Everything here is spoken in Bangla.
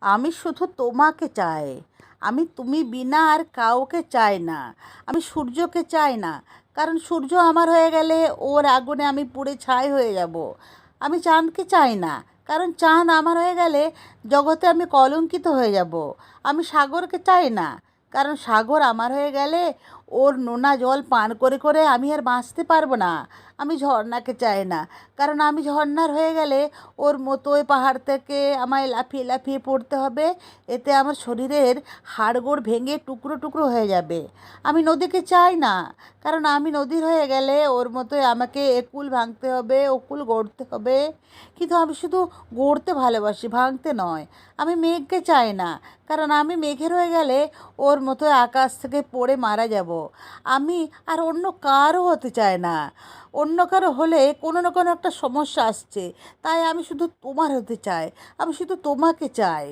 আমি শুধু তোমাকে চাই। আমি তুমি বিনা আর কাউকে চাই না। আমি সূর্যকে চাই না। কারণ সূর্য আমার হয়ে গেলে ওর আগুনে আমি পুড়ে ছাই হয়ে যাব। আমি চাঁদকে চাই না। কারণ চাঁদ আমার হয়ে গেলে জগতে আমি কলঙ্কিত হয়ে যাব। আমি সাগরকে চাই না। কারণ সাগর আমার হয়ে গেলে ওর নোনা জল পান করে করে আমি আর বাঁচতে পারব না। আমি ঝর্ণাকে চাই না। কারণ আমি ঝর্ণার হয়ে গেলে ওর মতো ওই পাহাড় থেকে আমায় লাফিয়ে লাফিয়ে পড়তে হবে। এতে আমার শরীরের হাড়গোড় ভেঙে টুকরো টুকরো হয়ে যাবে। আমি নদীকে চাই না। কারণ আমি নদীর হয়ে গেলে ওর মতোই আমাকে একুল ভাঙতে হবে ওকুল গড়তে হবে। কিন্তু আমি শুধু গড়তে ভালোবাসি, ভাঙতে নয়। আমি মেঘকে চাই না। কারণ আমি মেঘের হয়ে গেলে ওর মতো আকাশ থেকে পড়ে মারা যাব। আমি আর অন্য কারও হতে চাই না। অন্য কারও হলে কোনো না কোনো একটা সমস্যা আসছে। তাই আমি শুধু তোমার হতে চাই। আমি শুধু তোমাকে চাই।